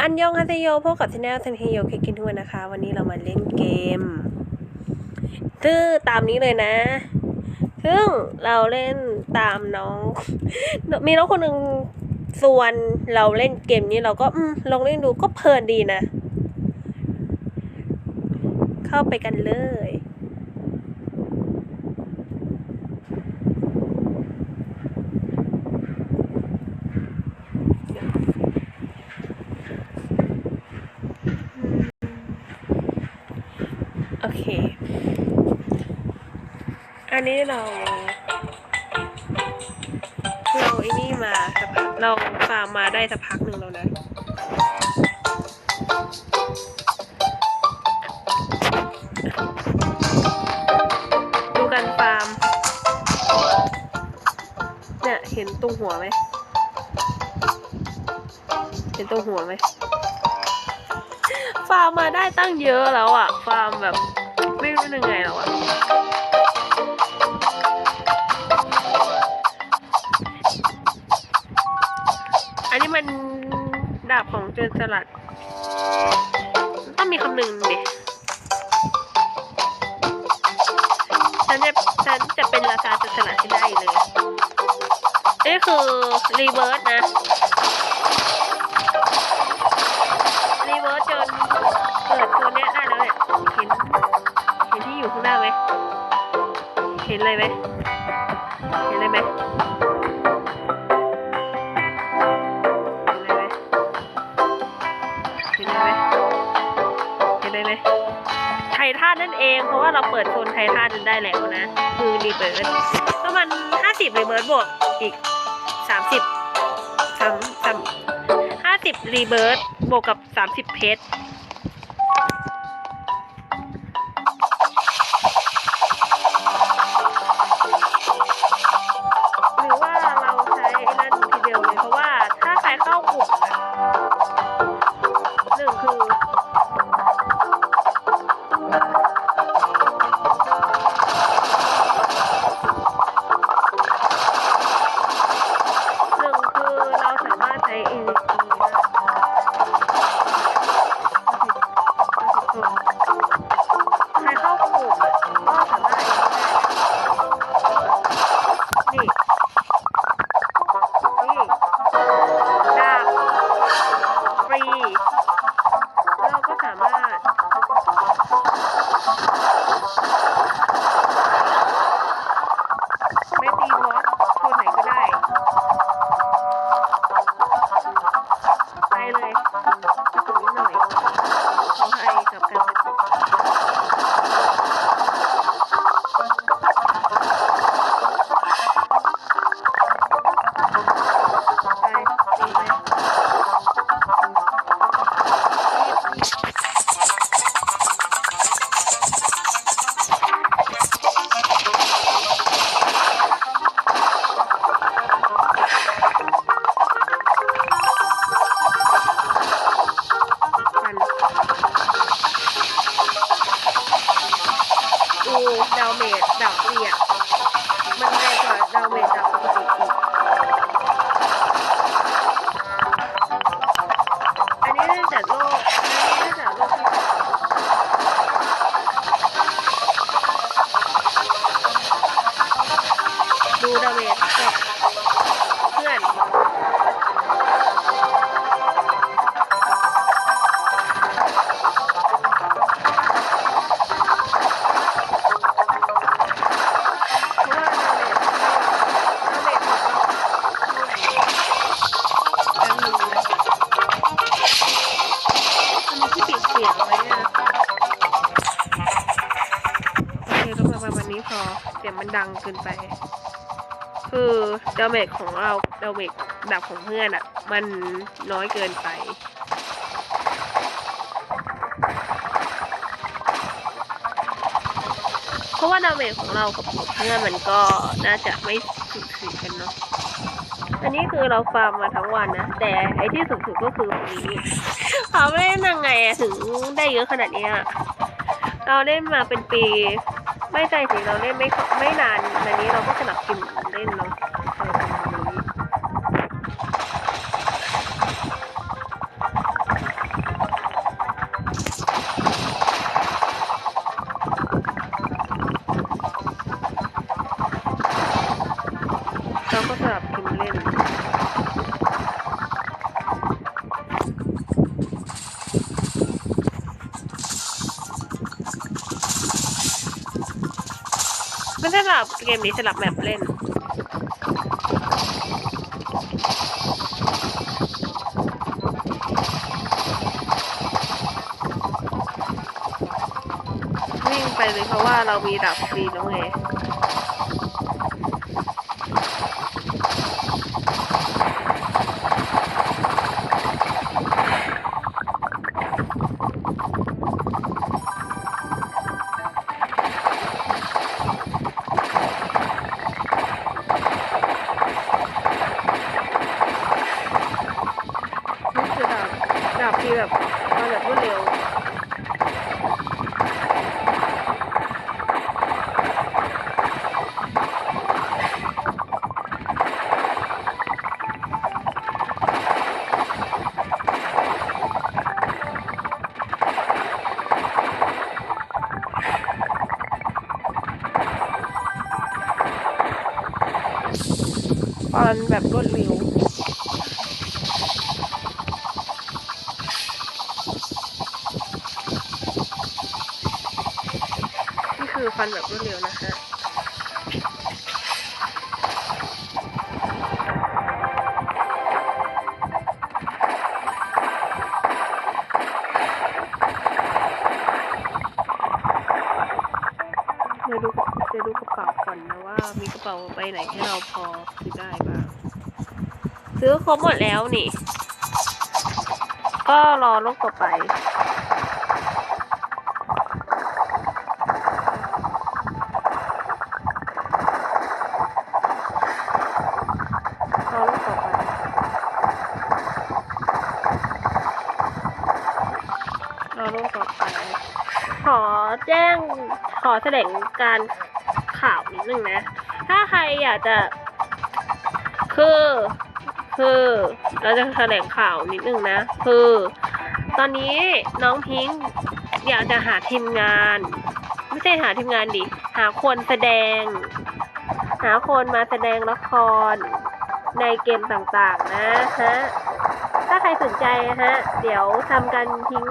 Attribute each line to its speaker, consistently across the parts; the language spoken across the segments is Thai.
Speaker 1: อันยองฮาเซโยพบกับช anel ทันเฮโยเคกินทุกวันนะคะ วันนี้เรามาเล่นเกมชื่อตามนี้เลยนะ ซึ่งเราเล่นตามน้อง มีน้องคนหนึ่งส่วนเราเล่นเกมนี้เราก็ลองเล่นดูก็เพลินดีนะ เข้าไปกันเลย โอเค อั นนี้เราเราไอ้นี่มาสักพักเราฟาร์มมาได้สักพักหนึ่งแล้วนะดูการฟาร์มเนี่ยเห็นตรงหัวไหมเห็นตรงหัวไหมฟาร์มมาได้ตั้งเยอะแล้วอะฟาร์มแบบไม่รู้ยังไงแล้วอะาบของเจนสลัด ต้องมีคำหนึ่งดิฉันจะฉันจะเป็นราชาเจนสลัดที่ได้เลยนี่คือรีเวิร์สนะรีเวิร์สจนเปิดตัวเนี้ยได้แล้วเนี่ยเห็นเห็นที่อยู่ข้างหน้าไหมเห็นอะไรไหมเห็นอะไรไหม นนั่นเอง เพราะว่าเราเปิดโซนไททันจนได้แล้วนะ คือรีเบิร์ดก็มันห้าสิบรีเบิร์ดบวกอีกสามสิบสามสามห้าสิบรีเบิร์ดบวกกับสามสิบเพชร ดังเกินไป คือดาเมจของเราดาเมจแบบของเพื่อนอะมันน้อยเกินไปเพราะว่าดาเมจของเรากับของเพื่อนมันก็น่าจะไม่สูสีกันเนาะอันนี้คือเราฟาร์มมาทั้งวันนะ แต่ไอที่สุดๆก็คือวันนี้เขาเล่นยังไงถึงได้เยอะขนาดเนี้ยเราเล่นมาเป็นปี ไม่ใจถึงเราเล่นไม่ไม่นานอันนี้เราก็สนับกิน เกมนี้สลับแมปเล่น วิ่งไปเลยเพราะว่าเรามีดับฟรีแล้วไง นี่คือดาบดาบที่แบบมาแบบรวดเร็ว ตอนแบบรวดเร็วนี่คือฟันแบบรวดเร็วนะคะ เดี๋ยวดูกระเป๋าก่อนนะว่ามีกระเป๋าใบไหนที่เราพอซื้อได้บ้างซื้อครบหมดแล้วนี่ ก็รอโลกต่อไปรอโลกต่อไปรอโลกต่อไปขอแจ้งขอแถลงการ ข่าวนิดนึงนะ ถ้าใครอยากจะคือคือเราจะแถลงข่าวนิดนึงนะ คือ ตอนนี้น้องพิงค์อยากจะหาทีมงาน ไม่ใช่หาทีมงานดิหาคนแสดง หาคนมาแสดงละครในเกมต่างๆนะฮะถ้าใครสนใจนะฮะ เดี๋ยวทำการทิ้ง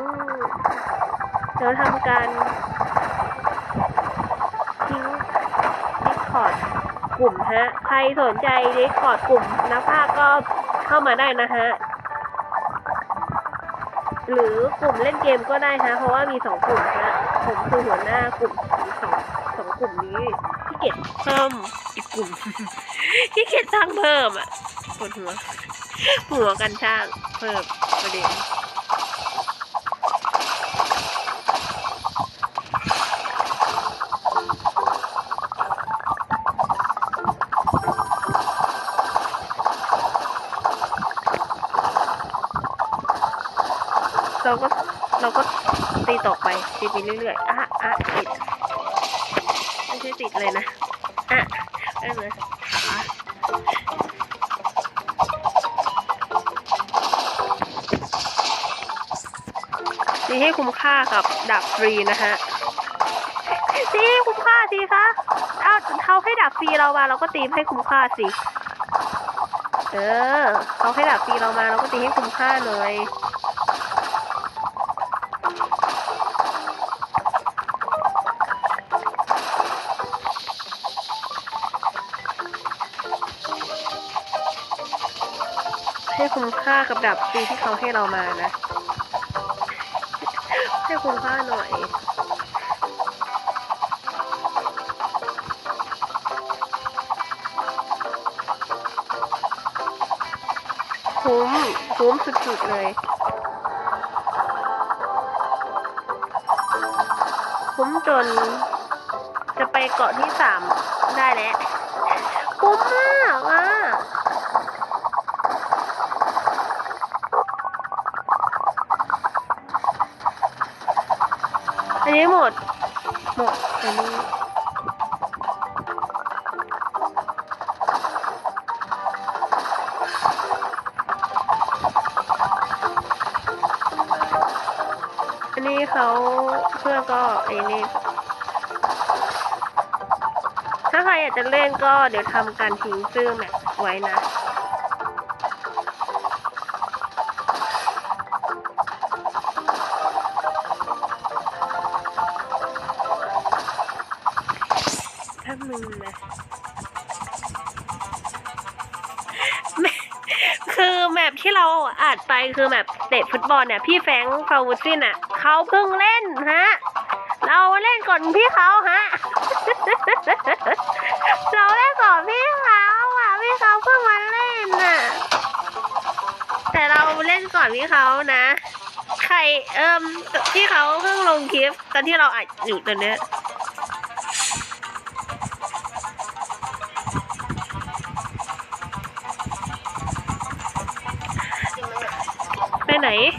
Speaker 1: เดี๋ยวทำการทิ้งดิส คอร์ดกลุ่มฮะ ใครสนใจดิสคอร์ดกลุ่มนักภาคก็เข้ามาได้นะฮะ หรือกลุ่มเล่นเกมก็ได้ฮะ เพราะว่ามีสองกลุ่มฮะ ผมคือหัวหน้ากลุ่มสองสองกลุ่มนี้ที่เกียจเพิ่มอีกกลุ่มที่เกียจสร้างเพิ่มอะปวดหัวหัวกันช่างเพิ่มประเด็น เราก็เราก็ตีต่อไปตีไปเรื่อยๆ อะอะติดไม่ใช่ติดเลยนะ อะได้เลยขาตีให้คุ้มค่ากับดาบฟรีนะฮะตีให้คุ้มค่าสิคะถ้าเขาให้ดาบฟรีเรามาเราก็ตีให้คุ้มค่าสิ เออเขาให้ดาบฟรีเรามาเราก็ตีให้คุ้มค่าหน่อย ค่ากับดับฟรีที่เขาให้เรามานะ ให้คุ้มค่าหน่อยคุ้มคุ้มสุดๆเลยคุ้มจน จะไปเกาะที่สามได้แล้วคุ้มมากอะ อันนี้หมด หมดอันนี้อันนี้เขาเพื่อนก็ไอ้นี่ถ้าใครอยากจะเล่นก็เดี๋ยวทำการทิ้งชื่อแมทไว้นะ ที่เราอานไปคือแมปเตะฟุตบอลเนี่ย พี่แฟรงค์ฟาวซินอะเขาเพิ่งเล่นฮะ เราเล่นก่อนพี่เขาฮะ เราเล่นก่อนพี่เขาอะ พี่เขาเพิ่งมาเล่นน่ะ แต่เราเล่นก่อนพี่เขานะ ใครเอิมที่เขาเพิ่งลงคลิปตอนที่เราอัดอยู่ตอนเนี้ย
Speaker 2: บนึง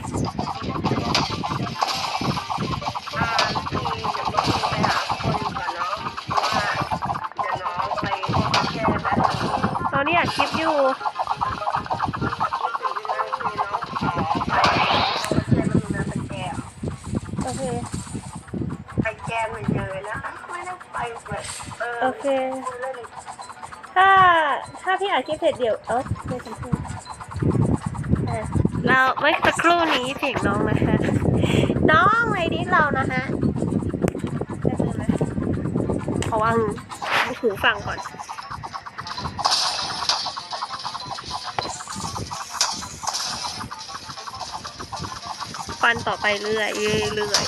Speaker 1: ตอนนี้อัดคลิปอยู่โอเค
Speaker 2: ไปแก้มันเยอะนะไม่ได้ไปแบบเออ
Speaker 1: โอเค
Speaker 2: เล่น
Speaker 1: ถ้าถ้าพี่อัดคลิปเสร็จเดี๋ยวเออไม่สำคัญอะ เราเมื่อสักครู่นี้เสียงน้องนะคะ น้องไอดีเรานะคะได้ยินไหมขอวางหูฟังก่อนฟันต่อไปเรื่อยเรื่อย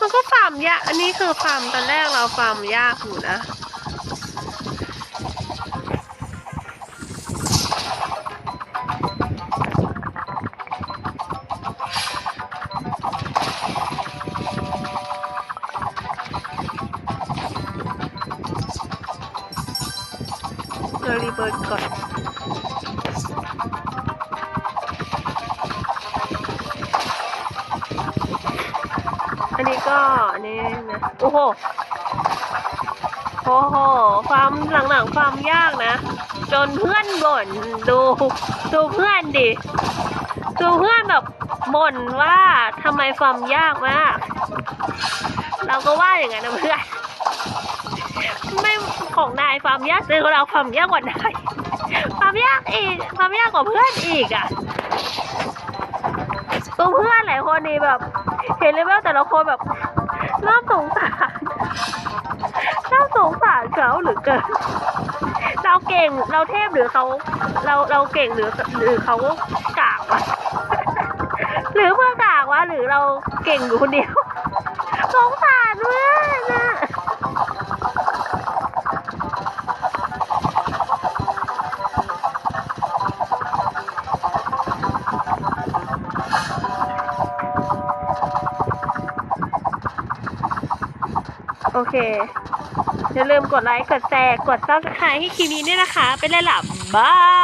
Speaker 1: มันก็ฟาร์มยาก อันนี้คือฟาร์มตอนแรกเราฟาร์มยากอยู่นะ ก็นนี้นะโอ้โหโอ้โหฟาร์มหลังๆฟาร์มยากนะ จนเพื่อนบ่นดูดูเพื่อนดิดูเพื่อนแบบบ่นว่าทำไมฟาร์มยากมาก เราก็ว่าอย่างนั้นนะเพื่อนไม่ของนายฟาร์มยากแต่ของเราฟาร์มยากกว่านายฟาร์มยากอีกฟาร์มยากกว่าเพื่อนอีกอะตัวเพื่อนหลายคนนี่แบบ เห็นเลยว่าแต่ละคนแบบน่าสงสารน่าสงสารเขาหรือเกินเราเก่งเราเทพหรือเขาเราเราเก่งหรือหรือเขากากวะหรือเพื่อกากวะหรือเราเก่งอยู่คนเดียว เคอย่าลืมกดไลค์ กดแชร์ กดซับสไครต์ให้คลิปนี้ด้วยนะคะเป็นไรล่ะบาย